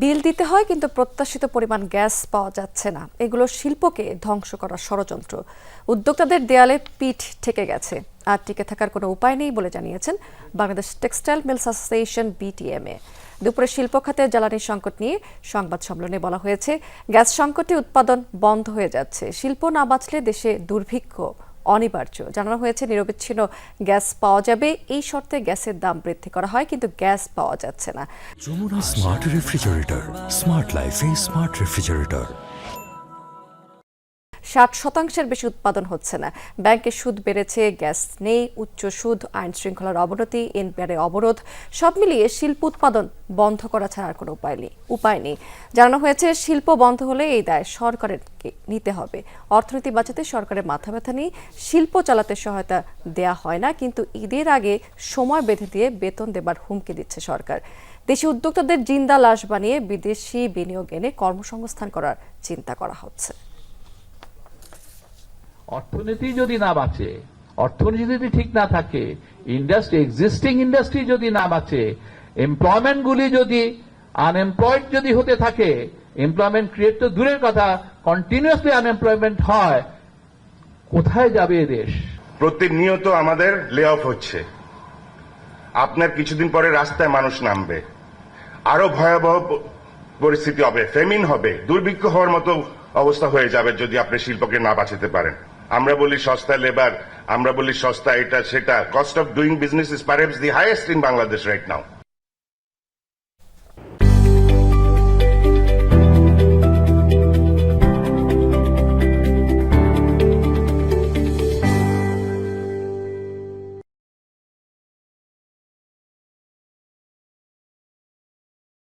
বিল দিতে হয়, কিন্তু প্রত্যাশিত পরিমাণ গ্যাস পাওয়া যাচ্ছে না। এগুলো শিল্পকে ধ্বংস করার ষড়যন্ত্র। উদ্যোক্তাদের দেয়ালে পিঠ ঠেকে গেছে। আর টিকে থাকার কোনো উপায় নেই বলে জানিয়েছেন Bangladesh textile mills association, BTMA. দুপুরে শিল্প খাতে জ্বালানি সংকট নিয়ে সংবাদ সম্মেলনে বলা হয়েছে, গ্যাস সংকটে উৎপাদন বন্ধ হয়ে যাচ্ছে। শিল্প না বাঁচলে দেশে দুর্ভিক্ষ। অনিবার্য। জানানো হয়েছে, নিরবিচ্ছিন্ন গ্যাস পাওয়া যাবে। এই শর্তে গ্যাসের দাম বৃদ্ধি করা হয়, কিন্তু গ্যাস পাওয়া যাচ্ছে না। Jamuna smart refrigerator. স্মার্ট লাইফে স্মার্ট রেফ্রিজারেটর। ষাট শতাংশের বেশি উৎপাদন হচ্ছে না। ব্যাংকে সুদ বেড়েছে, গ্যাস নেই, উচ্চ সুদ, আইন শৃঙ্খলার অবনতি, এনপিআরে অবরোধ, সব মিলিয়ে শিল্প উৎপাদন বন্ধ করা ছাড়া আর কোনো উপায় নেই উপায় নেই। জানানো হয়েছে, শিল্প বন্ধ হলে এই দায় সরকারের নিতে হবে। অর্থনীতি বাঁচাতে সরকারের মাথা ব্যথা নেই, শিল্প চালাতে সহায়তা দেয়া হয় না, কিন্তু ঈদের আগে সময় বেঁধে দিয়ে বেতন দেবার হুমকি দিচ্ছে সরকার। দেশি উদ্যোক্তাদের জিন্দা লাশ বানিয়ে বিদেশি বিনিয়োগ এনে কর্মসংস্থান করার চিন্তা করা হচ্ছে। অর্থনীতি যদি না বাঁচে, অর্থনীতি যদি ঠিক না থাকে ইন্ডাস্ট্রি এক্সিস্টিং ইন্ডাস্ট্রি যদি না বাঁচে এমপ্লয়মেন্ট গুলি যদি আনএমপ্লয়েড যদি হতে থাকে এমপ্লয়মেন্ট ক্রিয়েট তো দূরের কথা কন্টিনিউয়াসলি আনএমপ্লয়মেন্ট হয়, কোথায় যাবে দেশ? প্রতিনিয়ত আমাদের লে অফ হচ্ছে। আপনার কিছুদিন পরে রাস্তায় মানুষ নামবে। আরও ভয়াবহ পরিস্থিতি হবে ফেমিন হবে, দুর্ভিক্ষ হওয়ার মতো অবস্থা হয়ে যাবে যদি আপনি শিল্পকে না বাঁচাতে পারেন। আমরা বলি সস্তা লেবার আমরা বলি সস্তা এটা সেটা। Cost of doing business is perhaps the highest in Bangladesh right now